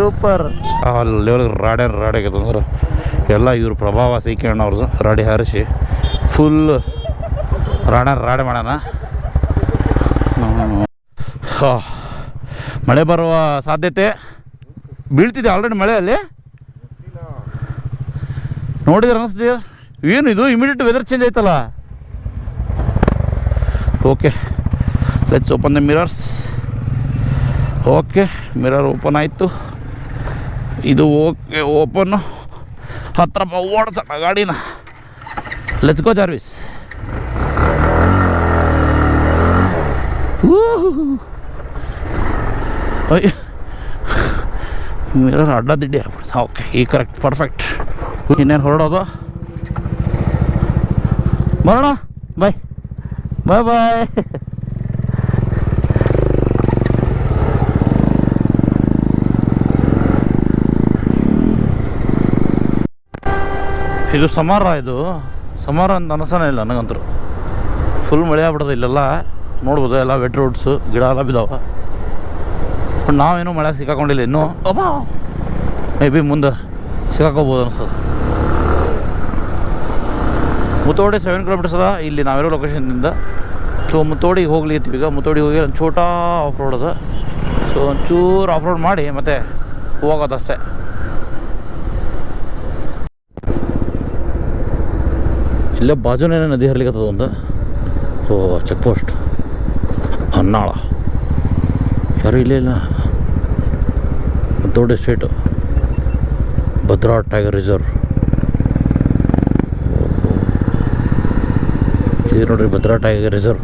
Super. ಅಲ್ಲಿ ರಾಡೆ ರಾಡಿ ಆಗೈತೆ ಅಂದ್ರೆ ಎಲ್ಲ ಇವ್ರ ಪ್ರಭಾವ ಸೈಕಣ್ಣ ಅವ್ರದ್ದು ರಾಡಿ ಹಾರಿಸಿ ಫುಲ್ ರಾಡ ರಾಡೆ ಮಾಡೋಣ. ಮಳೆ ಬರುವ ಸಾಧ್ಯತೆ? ಬೀಳ್ತಿದೆ ಆಲ್ರೆಡಿ ಮಳೆ ಅಲ್ಲಿ ನೋಡಿದ್ರೆ ಅನಿಸ್ತಿದೆ ಏನು ಇದು? ಇಮಿಡಿಯೇಟ್ ವೆದರ್ ಚೇಂಜ್ ಆಯ್ತಲ್ಲ? Okay let's open the mirrors okay mirror open ಆಯಿತು. ಇದು ಓಕೆ ಓಪನ್ ಹತ್ರ ಓಡಿಸೋಣ ಗಾಡಿನ. ಗೋ ಜಾರ್ವಿಸ್ ಅಯ್ಯ. ಮಿರರ್ ಅಡ್ಡ ದಿಡ್ಡಿ ಓಕೆ ಈ ಕರೆಕ್ಟ್ ಪರ್ಫೆಕ್ಟ್ ಇನ್ನೇನು ಹೊರಡೋದು? ಬರೋಣ. ಬಾಯ್ ಬಾಯ್ ಬಾಯ್ ಇದು ಸಮಾರ ಇದು. ಸಮಾರ ಅಂತ ಅನಸನೇ ಇಲ್ಲ ನನಗಂತರು ಫುಲ್ ಮಳೆ ಆಗ್ಬಿಡ್ತದೆ ಇಲ್ಲೆಲ್ಲ. ನೋಡ್ಬೋದು ಎಲ್ಲ ವೆಟ್ ರೋಡ್ಸು ಗಿಡ ಎಲ್ಲ ಬಿದ್ದಾವ. ಬಟ್ ನಾವೇನು ಮಳೆ ಸಿಕ್ಕಾಕೊಂಡಿಲ್ಲ ಇನ್ನೂ. ಅಬ್ಬಾ! ಮೇ ಬಿ ಮುಂದೆ ಸಿಕ್ಕಾಕೋಬೋದು ಅನಿಸ್ತದೆ ಮುತ್ತೋಡಿ ಸೆವೆನ್ ಕಿಲೋಮೀಟರ್ಸ್ ಅದ. ಇಲ್ಲಿ ನಾವಿರೋ ಲೊಕೇಶನ್ನಿಂದ ಸೊ ಮುತ್ತೋಡಿಗೆ ಹೋಗ್ಲಿತ್ತೀವಿ ಈಗ. ಮುತ್ತೋಡಿಗೆ ಹೋಗಿ ಒಂದು ಛೋಟಾ ಆಫ್ ರೋಡ್ ಅದ. ಸೊ ಒಂಚೂರು ಆಫ್ ರೋಡ್ ಮಾಡಿ ಮತ್ತೆ ಹೋಗೋದಷ್ಟೇ. ಇಲ್ಲೇ ಬಾಜುನೇ ನದಿ ಹರ್ಲಿಕ್ಕತ್ತದ ಒಂದು. ಓ ಚೆಕ್ ಪೋಸ್ಟ್ ಹೊನ್ನಾಳ. ಯಾರು ಇಲ್ಲೇ ಇಲ್ಲ. ದೊಡ್ಡ ಸ್ಟೇಟು ಭದ್ರಾ ಟೈಗರ್ ರಿಸರ್ವ್ ಇದು ನೋಡ್ರಿ ಭದ್ರಾ ಟೈಗರ್ ರಿಸರ್ವ್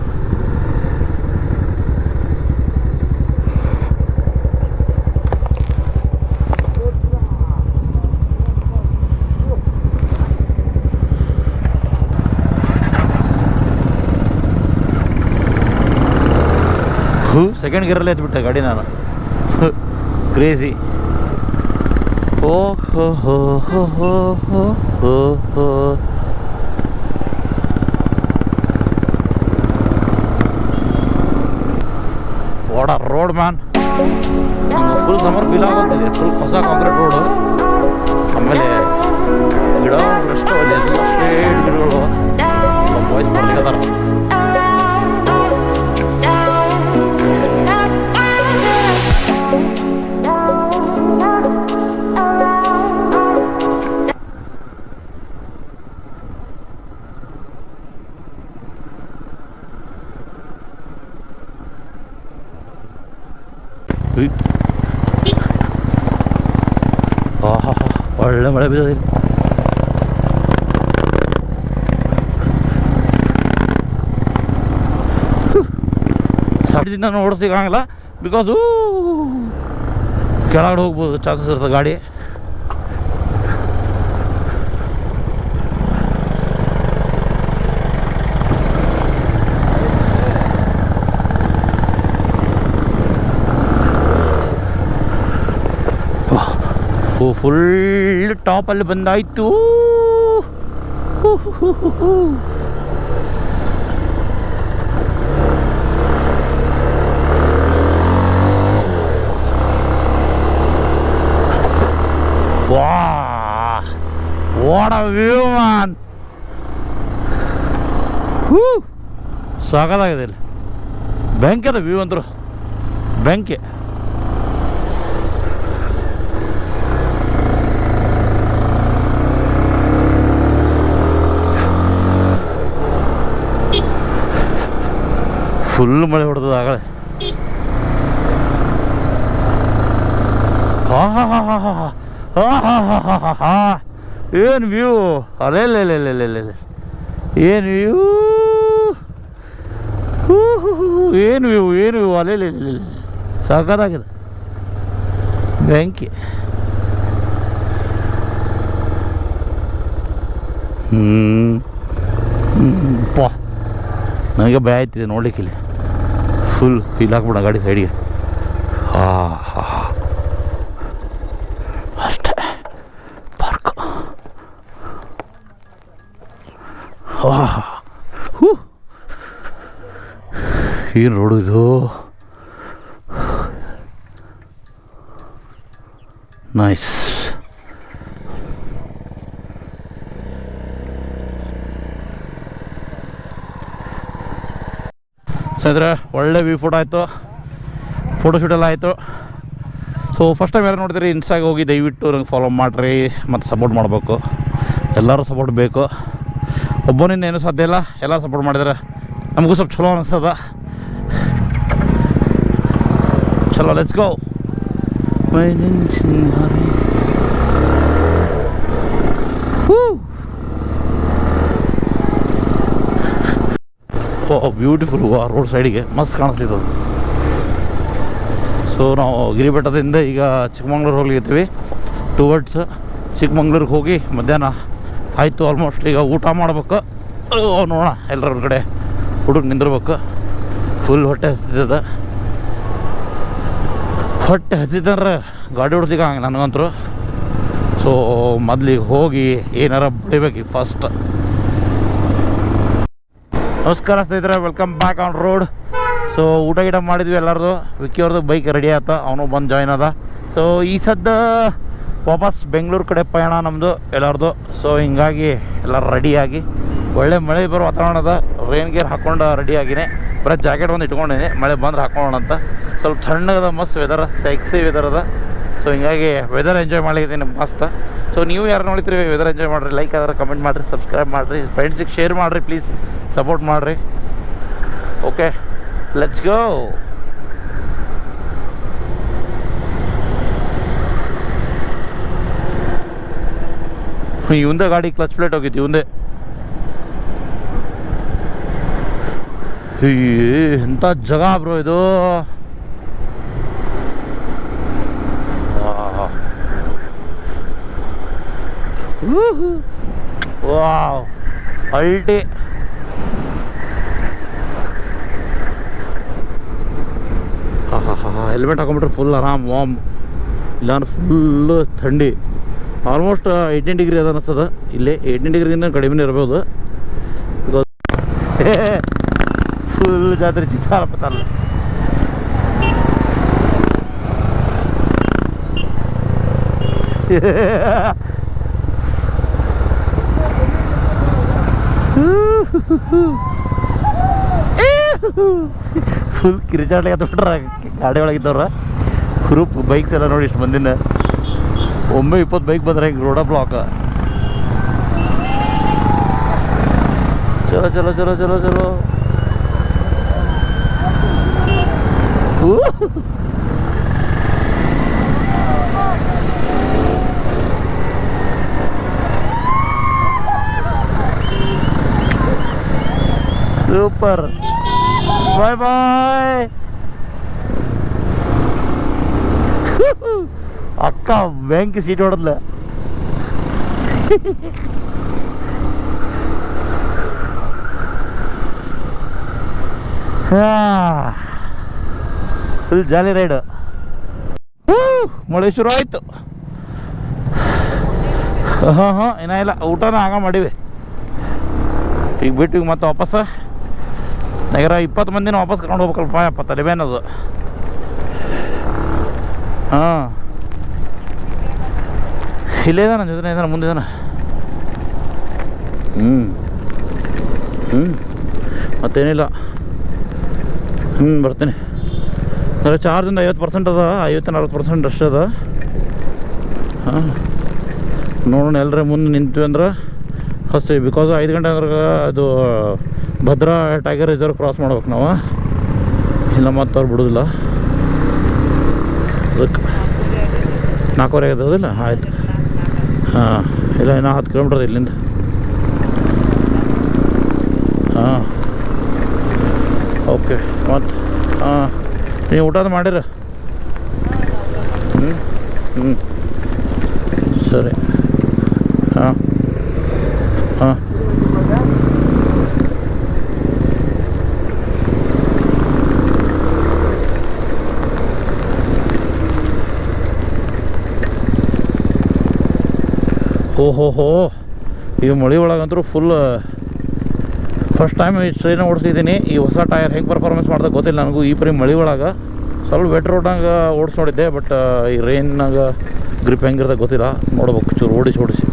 ಹೂ ಸೆಕೆಂಡ್ ಗೇರಲ್ಲಿ ಎತ್ಬಿಟ್ಟೆ ಗಾಡಿ ನಾನು. ಕ್ರೇಜಿ ಓ, ಹೋ ಹೋ ಹೋ ಹೋ ಹೋ ಹೋ ಹೋ. Road man full summer feel ಆಗೋದಿದೆ full ಹೊಸ ಕಾಂಕ್ರೀಟ್ ರೋಡು ಆಮೇಲೆ ಗಿಡ ಅಲ್ಲಿ. ಎಲ್ಲ ಸ್ಟ್ರೇಟ್ ಗಿಡಗಳು ವಾಯ್ಸ್ ಬರ್ಲಿಕ್ಕತ್ತಾರ ಮಳೆ ಬಿದ್ದದೆ. ಸಡ್ದಿಂದ ಓಡಿಸ್ಲಿಕ್ಕಾಗಲ್ಲ ಬಿಕಾಸು ಕೆಳಗಡೆ ಹೋಗ್ಬೋದು ಚಾನ್ಸಸ್ ಇರ್ತದೆ ಗಾಡಿ ಓ ಫುಲ್ ಟಾಪಲ್ಲಿ ಬಂದಾಯಿತು. ವಾಹ್ ವಾಡ ವ್ಯೂ ಮ್ಯಾನ್ ಹೂ. ಸಾಕದಾಗಿದೆ ಇಲ್ಲಿ. ಬೆಂಕಿದ ವ್ಯೂ ಅಂದರು. ಬೆಂಕಿ. ಫುಲ್ ಮಳೆ ಹೊಡೆದ ಆಗಲೇ ಹಾ ಹಾ ಹಾ ಹಾ ಹಾ ಹಾ ಹಾ ಹಾ ಹಾ ಹಾ ಹಾ ಏನು ವ್ಯೂ ಅಲ್ಲೇ ಏನು ವ್ಯೂ. ಏನು ವ್ಯೂ ಏನು ವ್ಯೂ ಅಲ್ಲೇ ಸಾಕಾಗಿದೆ ಬೆಂಕಿ ಹ್ಞೂ ನನಗೆ ಭಯ ಆಯ್ತಿದೆ ಫುಲ್ ಫೀಲ್ ಹಾಕ್ಬಿಡ ಗಾಡಿ ಸೈಡಿಗೆ ಹಾ ಹಾ ಹಾ. ಅಷ್ಟೇ. ಪಾರ್ಕ್ ಹೂ ಏನು ರೋಡು ಇದು? ನೈಸ್ ಸ್ನೇಹಿತರೆ ಒಳ್ಳೆ ವ್ಯೂ ಫೋಟೋ ಆಯಿತು. ಫೋಟೋಶೂಟ್ ಎಲ್ಲ ಆಯಿತು. ಸೊ ಫಸ್ಟ್ ಟೈಮ್ ಯಾರು ನೋಡ್ತೀರಿ ಇನ್ಸ್ಟಾಗೆ ಹೋಗಿ ದಯವಿಟ್ಟು ನಂಗೆ ಫಾಲೋ ಮಾಡಿರಿ ಮತ್ತು ಸಪೋರ್ಟ್ ಮಾಡಬೇಕು. ಎಲ್ಲರೂ ಸಪೋರ್ಟ್ ಬೇಕು. ಒಬ್ಬನಿಂದ ಏನೂ ಸಾಧ್ಯ ಇಲ್ಲ ಎಲ್ಲ ಸಪೋರ್ಟ್ ಮಾಡಿದ್ರೆ ನಮಗೂ ಸ್ವಲ್ಪ ಚಲೋ ಅನಿಸ್ತದ. ಚಲೋ ಲೆಟ್ಸ್ ಗೋ ಬ್ಯೂಟಿಫುಲ್ ಹೂವು ರೋಡ್ ಸೈಡಿಗೆ ಮಸ್ತ್ ಕಾಣಿಸ್ತಿದ್ದು ಸೊ ನಾವು ಗಿರಿಬೆಟ್ಟದಿಂದ ಈಗ ಚಿಕ್ಕಮಂಗ್ಳೂರು ಹೋಗ್ಲಿದ್ದೀವಿ ಟುವರ್ಡ್ಸ್ ಚಿಕ್ಕಮಂಗ್ಳೂರಿಗೆ ಹೋಗಿ ಮಧ್ಯಾಹ್ನ ಆಯಿತು ಆಲ್ಮೋಸ್ಟ್ ಈಗ ಊಟ ಮಾಡ್ಬೇಕು. ನೋಡೋಣ ಎಲ್ಲರ ಕಡೆ ಹುಡುಗ ನಿಂದಿರ್ಬೇಕು. ಫುಲ್ ಹೊಟ್ಟೆ ಹಸಿದ ಹೊಟ್ಟೆ ಹಚ್ಚಿದ್ರೆ ಗಾಡಿ ಹೊಡ್ತೀಗ ಹಂಗೆ ನನಗಂತರು ಸೊ ಮೊದ್ಲಿಗೆ ಹೋಗಿ ಏನಾರ ಬೆಳಿಬೇಕು ಫಸ್ಟ್ ನಮಸ್ಕಾರ ಸ್ನೇಹಿತರೆ welcome back on road so ಊಟ ಗೀಟ ಮಾಡಿದ್ವಿ ಎಲ್ಲರದು. ವಿಕ್ಕಿ ಅವ್ರದ್ದು ಬೈಕ್ ರೆಡಿ ಆಯ್ತು ಅವನು ಬಂದು ಜಾಯ್ನ್ ಅದ ಸೊ ಈ ಸದ್ದ ವಾಪಸ್ ಬೆಂಗಳೂರು ಕಡೆ ಪಯಣ ನಮ್ಮದು ಎಲ್ಲರದು. ಸೊ ಹಿಂಗಾಗಿ ಎಲ್ಲ ರೆಡಿಯಾಗಿ ಒಳ್ಳೆ ಮಳೆ ಬರೋ ವಾತಾವರಣ ಅದ ರೈನ್ ಗೇರ್ ಹಾಕ್ಕೊಂಡು ರೆಡಿಯಾಗಿನೇ ಬರೀ ಜಾಕೆಟ್ ಒಂದು ಇಟ್ಕೊಂಡಿನಿ, ಮಳೆ ಬಂದ್ರೆ ಹಾಕೊಳ್ಳೋಣ ಅಂತ. ಸ್ವಲ್ಪ ತಣ್ಣಗದ, ಮಸ್ತ್ ವೆದರ್ ಸೆಕ್ಸಿ ವೆದರ್ ಅದ. ಸೊ ಹಿಂಗಾಗಿ ವೆದರ್ ಎಂಜಾಯ್ ಮಾಡಿದ್ದೀನಿ ಮಸ್ತ್. ಸೊ ನೀವು ಯಾರು ನೋಡಿದ್ರಿ ವೆದರ್ ಎಂಜಾಯ್ ಮಾಡಿರಿ ಲೈಕ್ ಆದರೆ ಕಮೆಂಟ್ ಮಾಡಿರಿ ಸಬ್ಸ್ಕ್ರೈಬ್ ಮಾಡಿರಿ ಫ್ರೆಂಡ್ಸಿಗೆ ಶೇರ್ ಮಾಡಿರಿ ಪ್ಲೀಸ್ ಸಪೋರ್ಟ್ ಮಾಡಿರಿ. ಓಕೆ ಲೆಟ್ಸ್ ಗೋ ಇವಂದೇ ಗಾಡಿ ಕ್ಲಚ್ ಪ್ಲೇಟ್ ಹೋಗಿತ್ತು, ಇವಂದೇ. ಎಂಥ ಜಗ ಬ್ರೋ ಇದು. ವಾವ್. ಅಲ್ಟಿ. ಹಾ ಹಾ ಹಾ ಹೆಲ್ಮೆಟ್ ಹಾಕೊಂಡ್ಬಿಟ್ರೆ ಫುಲ್ ಆರಾಮ್ ವಾಮ್ ಇಲ್ಲಾಂದ್ರೆ ಫುಲ್ಲು ಥಂಡಿ. ಆಲ್ಮೋಸ್ಟ್ ಏಯ್ಟೀನ್ ಡಿಗ್ರಿ ಅದ ಅನಿಸ್ತದೆ. ಇಲ್ಲಿ ಏಯ್ಟೀನ್ ಡಿಗ್ರಿಗಿಂತ ಕಡಿಮೆ ಇರ್ಬೋದು. ಫುಲ್ ಜಾತ್ರೆ ಚಿಕ್ಕಾರಪ್ಪತ್ತಲ್ಲ ಫುಲ್ ಕಿರಿಚಾಡ್ಲಿಕ್ಕೆ ಹತ್ಬಿಟ್ರ ಗಾಡಿ ಒಳಗಿದ್ದವ್ರ ಗ್ರೂಪ್ ಬೈಕ್ಸ್ ಎಲ್ಲ ನೋಡಿ ಇಷ್ಟು ಬಂದಿನ ಒಮ್ಮೆ ಇಪ್ಪತ್ತು ಬೈಕ್ ಬಂದ್ರೆ ಹಿಂಗೆ ರೋಡ ಬ್ಲಾಕ ಚಲೋ ಚಲೋ ಚಲೋ ಚಲೋ ಚಲೋ. ಸೂಪರ್ ಬಾಯ್ ಬಾಯ್ ಅಕ್ಕ ಬ್ಯಾಂಕ್ ಸೀಟ್ ಹೊಡೆದ್ಲ ಫುಲ್ ಜಾಲಿ ರೈಡ್ ಮಳೆ ಶುರು ಆಯ್ತು. ಹಾಂ ಹಾಂ ಇಲ್ಲ, ಊಟನ ಆಗ ಮಾಡಿವಿ. ಈಗ ಬಿಟ್ಟು, ಈಗ ಮತ್ತೆ ವಾಪಸ್ ನಗರ ಇಪ್ಪತ್ತು ಮಂದಿನ ವಾಪಸ್ ಕರ್ಕೊಂಡು ಹೋಗ್ಬೇಕಲ್ಪ ಯಪ್ಪ ತಲೆಬೇನದು ಹಾಂ. ಇಲ್ಲೇ ಇದಾನ ಜೊತೆ ಇದಾನ, ಮುಂದೆ ಇದಾನ. ಹ್ಞೂ ಹ್ಞೂ ಮತ್ತೇನಿಲ್ಲ. ಹ್ಞೂ ಬರ್ತೀನಿ. ಅಂದರೆ ಚಾರ್ಜಿಂದ ಐವತ್ತು ಪರ್ಸೆಂಟ್ ಅದ, ಐವತ್ತು ನಲ್ವತ್ತು ಪರ್ಸೆಂಟ್ ಅಷ್ಟು ಅದ. ಹಾಂ. ನೋಡೋಣ ಎಲ್ಲರ ಮುಂದೆ ನಿಂತ್ವಿ ಅಂದ್ರೆ ಹಸಿ ಬಿಕಾಸ್ ಐದು ಗಂಟೆ ಅಂದ್ರೆ ಅದು ಭದ್ರಾ ಟೈಗರ್ ರಿಸರ್ವ್ ಕ್ರಾಸ್ ಮಾಡ್ಬೇಕು ನಾವು. ಇಲ್ಲ ಮತ್ತೆ ಅವ್ರು ಬಿಡೋದಿಲ್ಲ. ಅದಕ್ಕೆ ನಾಲ್ಕೂವರೆ ಆಗೋದಿಲ್ಲ ಆಯ್ತು. ಹಾಂ, ಇಲ್ಲ ಇನ್ನೂ ಹತ್ತು ಕಿಲೋಮೀಟರ್ ಇಲ್ಲಿಂದ. ಹಾಂ. ಓಕೆ ಮತ್ತು, ಹಾಂ. ನೀವು ಊಟ ಮಾಡಿರ? ಹ್ಞೂ ಹ್ಞೂ ಸರಿ. ಹಾಂ ಹಾಂ. ಓಹೋ ಹೋ ಈ ಮಳೆ ಒಳಗಂತೂ ಫುಲ್ ಫಸ್ಟ್ ಟೈಮ್ ಈ ಟ್ರೈನ್ ಓಡಿಸಿದ್ದೀನಿ. ಈ ಹೊಸ ಟೈರ್ ಹೆಂಗೆ ಪರ್ಫಾರ್ಮೆನ್ಸ್ ಮಾಡ್ದೆ ಗೊತ್ತಿಲ್ಲ ನನಗೂ. ಈ ಪರಿ ಮಳೆ ಒಳಗೆ ಸ್ವಲ್ಪ ವೆಟ್ ರೋಡ್ನಾಗ ಓಡಿಸಿ ನೋಡಿದ್ದೆ ಬಟ್ ಈ ರೈನ್ನಾಗ ಗ್ರಿಪ್ ಹೆಂಗಿರ್ತದೆ ಗೊತ್ತಿಲ್ಲ. ನೋಡ್ಬೇಕು, ಚೂರು ಓಡಿಸಿ ಓಡಿಸಿ.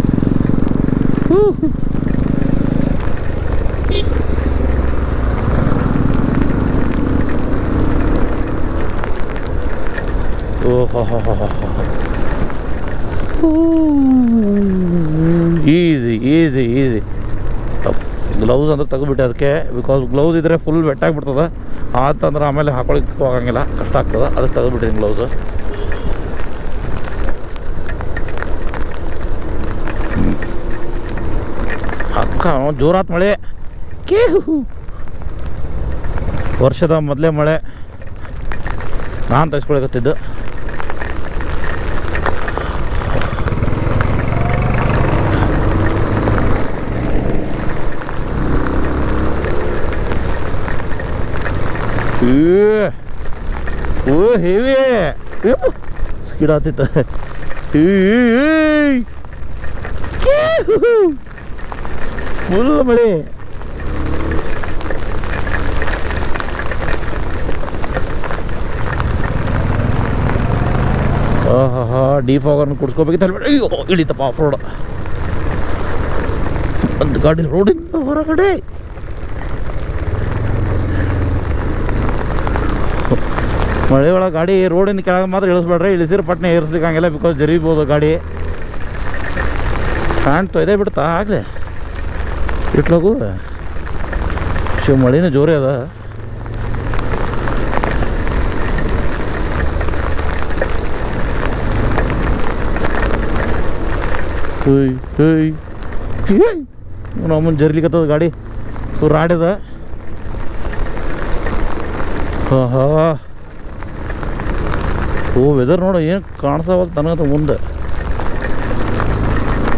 ಓಹೋ ಈಸಿ ಈಸಿ ಈಸಿ. ಗ್ಲೌಸ್ ಅಂದ್ರೆ ತೆಗೆದ್ಬಿಟ್ಟೆ ಅದಕ್ಕೆ. ಬಿಕಾಸ್ ಗ್ಲೌಸ್ ಇದ್ದರೆ ಫುಲ್ ವೆಟ್ಟಾಗ್ಬಿಡ್ತದೆ ಆತಂದ್ರೆ ಆಮೇಲೆ ಹಾಕೊಳಕ್ಕೆ ಹೋಗಂಗಿಲ್ಲ. ಕಷ್ಟ ಆಗ್ತದೆ. ಅದಕ್ಕೆ ತೆಗೆದ್ಬಿಟ್ಟಿದ್ದೀನಿ ಗ್ಲೌಸ್ ಅಕ್ಕ, ಜೋರಾತ್ ಮಳೆ. ವರ್ಷದ ಮೊದಲೇ ಮಳೆ. ನಾನು ತೆಗೆಸ್ಕೊಳಕತ್ತಿದ್ದು ಓ ಹೇವಿ ಸ್ಕಿಡ್ ಆತಿತ್ತ ಫುಲ್ ಮಳೆ ಆಹಾ ಡಿ ಫಾಗರ್ನ ಕುಡ್ಸ್ಕೋಬೇಕಿತ್ತು ಹೇಳ್ಬಿಟ್ಟು ಅಯ್ಯೋ ಇಳಿತಪ್ಪ ಆಫ್ ರೋಡ್ ಒಂದು ಗಾಡಿ ರೋಡಿಂದ ಹೊರಗಡೆ ಮಳೆ ಒಳಗೆ ಗಾಡಿ ರೋಡಿನ ಕೆಳಗೆ ಮಾತ್ರ ಇಳಿಸ್ಬೇಡ್ರಿ. ಇಳಿಸಿರ ಪಟ್ನೆ ಏರಿಸ್ಲಿಕ್ಕಂಗಿಲ್ಲ ಬಿಕಾಸ್ ಜರಿಬೋದು ಗಾಡಿ. ಕಾಣ್ತು ಇದೇ ಬಿಡ್ತಾ, ಆಗಲೇ. ಇಟ್ಲಗು. ಶಿವ ಮಳೆನೂ ಜೋರೇ ಅದ. ನಮ್ಮನ್ನು ಜರ್ಲಿಕತ್ತದ ಗಾಡಿ. ಸುರ್ ಹಾಂ ಆಹಾ. ಓ ವೆದರ್ ನೋಡು, ಏನು ಕಾಣಿಸವಲ್ಲ ತನಗಂತ ಮುಂದೆ.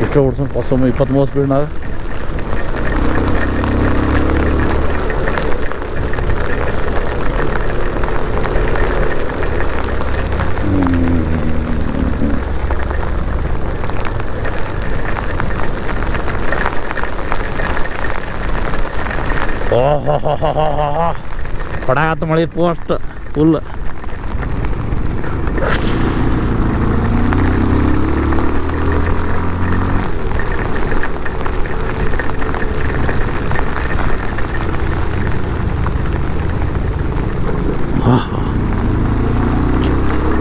ಎಷ್ಟೋ ಓಡಿಸೋಣ ಫಸ್ಟ್ ಇಪ್ಪತ್ತ್ಮೂರು ಸ್ಪೀಡ್ನಾಗ ಓಹೋ ಪಡಾಗತ್ತ ಮಳೆ ಪೋಸ್ಟ್ ಫುಲ್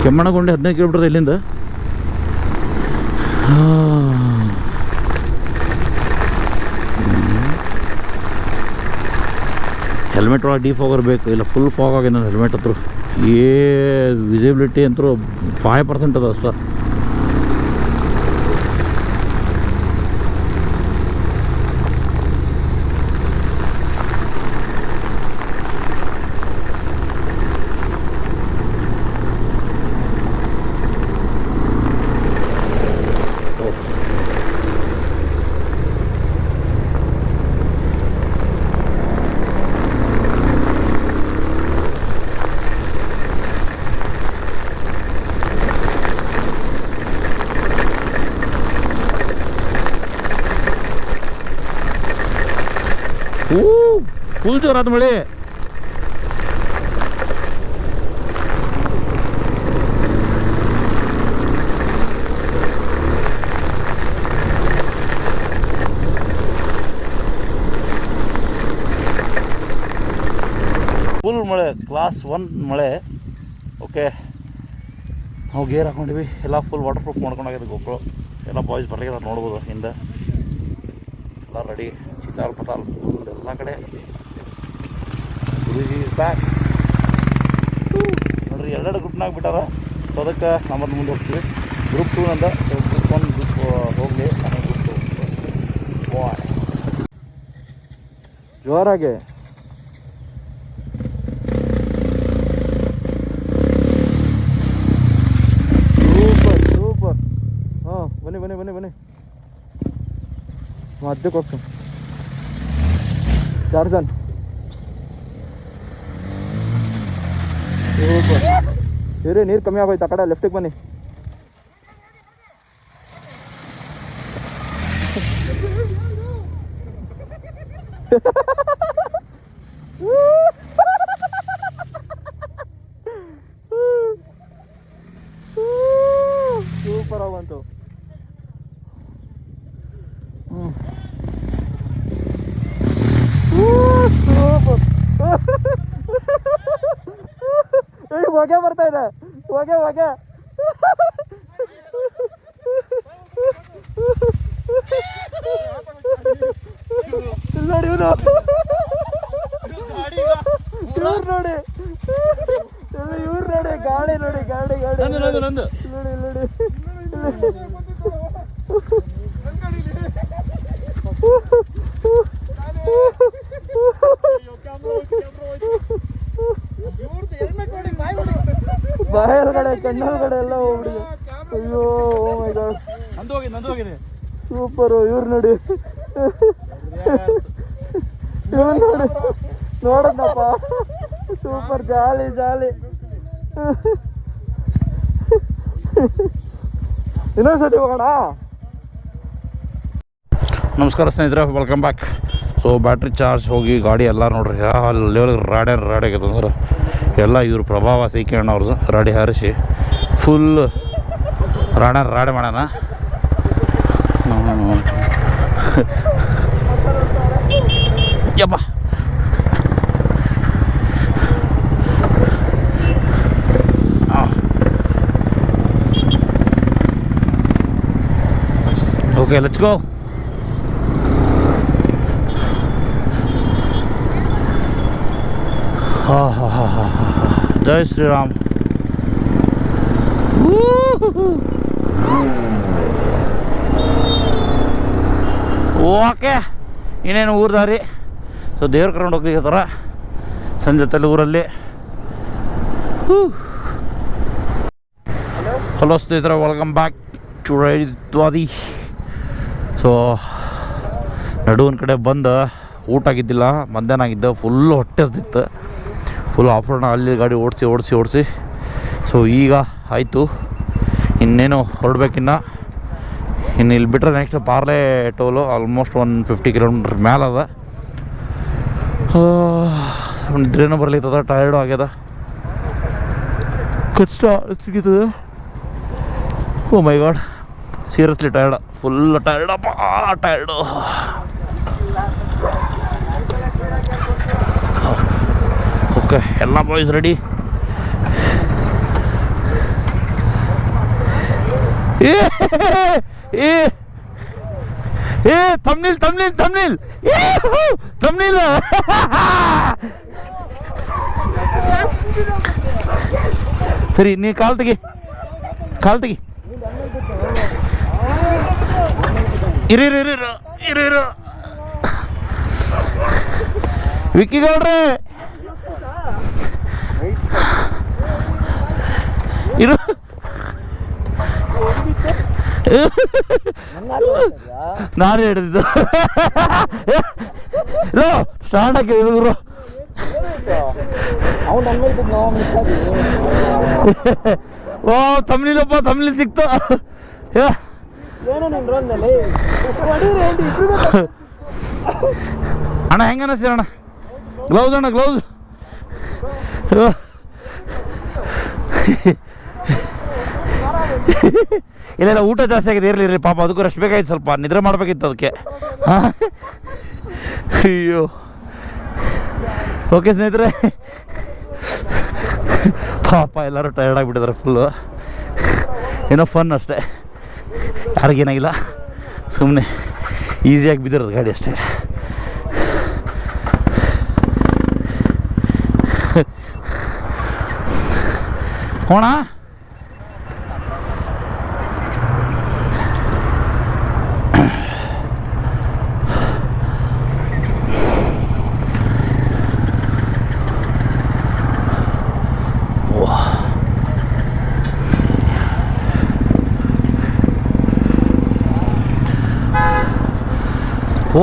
ಕೆಮ್ಮಣ್ಣಗುಂಡಿ ಹದಿನೈದು ಕಿಲೋಮೀಟರ್ ಇಲ್ಲಿಂದ. ಹೆಲ್ಮೆಟ್ ಒಳಗೆ ಡಿ ಫಾಗರ್ ಬೇಕು ಇಲ್ಲ ಫುಲ್ ಫಾಗ್ ಆಗಿದೆ ಹೆಲ್ಮೆಟ್ ಹತ್ರ. ಏ ವಿಸಿಬಿಲಿಟಿ ಅಂತೂ ಫೈವ್ ಪರ್ಸೆಂಟ್ ಅದ ಅಷ್ಟ ಹೂ ಫುಲ್ ಜೋರಾದ ಮಳೆ. ಫುಲ್ ಮಳೆ ಕ್ಲಾಸ್ ಒನ್ ಮಳೆ. ಓಕೆ ನಾವು ಗೇರ್ ಹಾಕೊಂಡಿವಿ. ಎಲ್ಲ ಫುಲ್ ವಾಟರ್ ಪ್ರೂಫ್ ಮಾಡ್ಕೊಂಡಾಗಿದೆ ಗೊಬ್ಬರು ಎಲ್ಲ ಬಾಯ್ಸ್ ಬರ್ಲಿಕ್ಕೆ ನೋಡ್ಬೋದು ಹಿಂದೆ. ಎಲ್ಲ ರೆಡಿ ಚಿತಾಲ್ ಪತಾಲ್ ಫುಲ್ ಎಲ್ಲ ಕಡೆ. ಗುರುಜಿ ಇಸ್ ಬ್ಯಾಕ್ ನೋಡ್ರಿ, ಎರಡೆರಡು ಗ್ರೂಪ್ನಾಗ ಬಿಟ್ಟಾರ ಸೊ ಅದಕ್ಕೆ ನಮ್ಮದು ಮುಂದೆ ಹೋಗ್ತೀವಿ. ಗ್ರೂಪ್ ಟೂ ನಂದ ಗ್ರೂಪ್ ಒನ್ ಗ್ರೂಪ್ ಹೋಗಲಿ. ನಾನು ಗ್ರೂಪ್ ಟು ಜೋರಾಗೆ. ಸೂಪರ್ ಸೂಪರ್ ಹಾಂ, ಬನ್ನಿ ಬನ್ನಿ ಬನ್ನಿ ಬನ್ನಿ. ಮಧ್ಯಕ್ಕೆ ಹೋಗ್ತೀನಿ. चार ಸೂಪರ್. ನೀರು ಕಮ್ಮಿ ಆಗೋಯ್ತು ಆ ಕಡೆ ಲೆಫ್ಟಿಗೆ ಬನ್ನಿ ಸೂಪರ್ ಆಗಂತು ಸೂಪರ್ ಏಯ್ ಹೊಗೆ ಬರ್ತಾ ಇದೆ. ಹೊಗೆ ಹೊಗೆ. ಇಲ್ಲ ನೋಡಿ ಇವನು. ಇವ್ರು ನೋಡಿ. ಇವ್ರು ನೋಡಿ. ಗಾಡಿ ನೋಡಿ ಗಾಡಿ ಗಾಡಿ. ನೋಡಿ ನೋಡಿ. ಬಾಯೊಳಗಡೆ ಕಣ್ಣಲ್ಗಡೆ ಎಲ್ಲ ಹೋಗ್ಬಿಡಿದೆ ಅಯ್ಯೋ ಓ ಮೈ ಗಾಡ್ ನಂದು ಹೋಗಿದೆ ನಂದು ಹೋಗಿದೆ ಸೂಪರು ಇವ್ರು ನೋಡಿ. ಇವ್ರು ನೋಡಿ. ನೋಡದ್ನಪ್ಪ. Super jolly jolly. ಇನ್ನೊಂದ್ಸತಿ ಹೋಗೋಣ? ನಮಸ್ಕಾರ ಸ್ನೇಹಿತರೆ welcome back so battery charge ಹೋಗಿ ಗಾಡಿ ಎಲ್ಲ ನೋಡ್ರಿ. ಅಲ್ಲಿ ರಾಡ್ಯಾನ ರಾಡೇ ಆಗೈತೆ ಅಂದ್ರೆ. ಎಲ್ಲ ಇವರು ಪ್ರಭಾವ ಸಿಕ್ಕಣ್ಣ ಅವ್ರದ್ದು ರಾಡಿ ಹಾರಿಸಿ ಫುಲ್ ರಾಣ ರಾಡ ಮಾಡೋಣ. ಯಪ್ಪ. ಓಕೆ ಲೆಟ್ಸ್ ಹಾ ಹಾ ಹಾ ಹಾ ಹಾ ಜೈ ಶ್ರೀರಾಮ್. ಓಕೆ ಇನ್ನೇನು ಊರು ದಾರಿ? ಸೊ ದೇವ್ರ ಕರ್ಕೊಂಡು ಹೋಗ್ಲಿಕ್ಕೆ ಥರ ಸಂಜೆ ತಲೆ ಊರಲ್ಲಿ. ಹಲೋ ಸ್ನೇಹಿತರೆ ವೆಲ್ಕಮ್ ಬ್ಯಾಕ್ ಟು ರೈತ್ವಾದಿ ಸೊ ನಡುವಿನ ಕಡೆ ಬಂದು ಊಟ ಆಗಿದ್ದಿಲ್ಲ ಮಧ್ಯಾಹ್ನ ಆಗಿದ್ದ ಫುಲ್ ಹೊಟ್ಟೆ ಹತ್ತಿತ್ತು ಫುಲ್ ಆಫ್ ರೋಡ್ನ ಅಲ್ಲಿ ಗಾಡಿ ಓಡಿಸಿ ಓಡಿಸಿ ಓಡಿಸಿ. ಸೊ ಈಗ ಆಯಿತು. ಇನ್ನೇನು ಹೊರಡ್ಬೇಕಿನ್ನ. ಇನ್ನು ಇಲ್ಲಿ ಬಿಟ್ಟರೆ next Parle toll almost one fifty kilometre ಮೇಲೆ ಅದ. ನಿದ್ರೇನೂ ಬರ್ಲಿತ್ತದ ಟಯರ್ಡು ಆಗ್ಯದ. ಕಷ್ಟ ಸಿಗಿತದೆ. ಓ my god seriously tired full tired ಅಪ್ಪ ಟಯರ್ಡು ಓಕೆ, ಎಲ್ಲ ಬಾಯ್ಸ್ ರೆಡಿ ಏ ಏ ತಮ್ನಿಲ್ ತಮ್ನಿಲ್ ಏ ತಮ್ನಿಲ್ ಸರಿ, ನೀ ಕಾಲ್ ತೆಗಿ ಕಾಲ್ ತೆಗಿ. ಇರಿರು ಇರಿರು ಇರು ಇರು ಇರು. ವಿಕ್ಕಿ ಇರು. ನಾನು ಹಿಡಿದಿದ್ದು. ಲೋ ಸ್ಟಾರ್ಟ್ ಹಾಕಿ ಹುಡುಗರು ಓ ತಮ್ನಿಲಪ್ಪ ತಮಿಳಿ ಸಿಕ್ತು. ಅಣ್ಣ ಹೆಂಗ ಅಣ್ಣ? ಗ್ಲೌಸ್ ಅಣ್ಣ ಗ್ಲೌಸ್ ಇಲ್ಲ ಊಟ ಜಾಸ್ತಿ ಆಗಿದೆ, ಇರಲಿ ಇರಲಿ, ಪಾಪ ಅದಕ್ಕೂ ರಶ್ ಬೇಕಾಯ್ತು ಸ್ವಲ್ಪ. ನಿದ್ರೆ ಮಾಡ್ಬೇಕಿತ್ತು ಅದಕ್ಕೆ? ಅಯ್ಯೋ. ಓಕೆ ಸ್ನೇಹಿತರೆ. ಪಾಪ ಎಲ್ಲರೂ ಟಯರ್ಡ್ ಆಗಿಬಿಟ್ಟಿದ್ದಾರೆ ಫುಲ್ಲು ಏನೋ ಫನ್ ಅಷ್ಟೇ. ಯಾರಿಗೇನಾಗಿಲ್ಲ ಸುಮ್ಮನೆ ಈಸಿಯಾಗಿ ಬಿದ್ದಿರೋದು ಗಾಡಿ ಅಷ್ಟೇ. ಹೋಣ.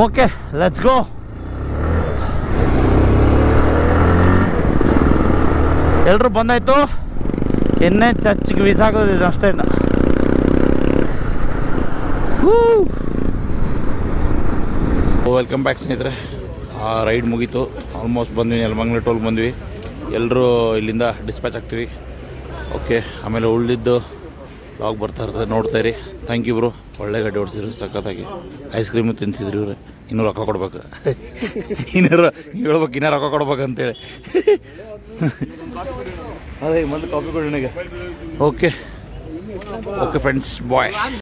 ಓಕೆ ಲೆಟ್ಸ್ ಗೋ ಎಲ್ಲರೂ ಬಂದಾಯ್ತು? ಇನ್ನೇ ಚರ್ಚ್ಗೆ ವೀಸಾಗೋದಿದೆ ಅಷ್ಟೇ ವೆಲ್ಕಮ್ ಬ್ಯಾಕ್ ಸ್ನೇಹಿತರೆ. ಆ ರೈಡ್ ಮುಗೀತು. ಆಲ್ಮೋಸ್ಟ್ ಬಂದ್ವಿ ನೆಲಮಂಗ್ಲ ಟೋಲ್ ಬಂದ್ವಿ. ಎಲ್ಲರೂ ಇಲ್ಲಿಂದ ಡಿಸ್ಪ್ಯಾಚ್ ಆಗ್ತೀವಿ. ಓಕೆ ಆಮೇಲೆ ಉಳಿದಿದ್ದು ಲಾಗ್ ಬರ್ತಾ ಇರ್ತದೆ, ನೋಡ್ತಾ ಇರಿ. ಥ್ಯಾಂಕ್ ಯು ಬ್ರೋ ಒಳ್ಳೆ ಗಾಡಿ ಓಡಿಸಿದ್ರು, ಸಖತ್ತಾಗಿ. ಐಸ್ ಕ್ರೀಮು ತಿನ್ಸಿದ್ರಿ ಇವ್ರು. ಇನ್ನೂ ರೊಕ್ಕ ಕೊಡ್ಬೇಕು. ಇನ್ನೂ ಹೇಳ್ಬೇಕು, ಇನ್ನೂ ರೊಕ್ಕ ಕೊಡ್ಬೇಕು ಅಂತೇಳಿ. ಅದೇ ಮೊದಲು ಕಾಫಿ ಕೊಡೋಣ ಓಕೆ ಓಕೆ ಫ್ರೆಂಡ್ಸ್ ಬಾಯ್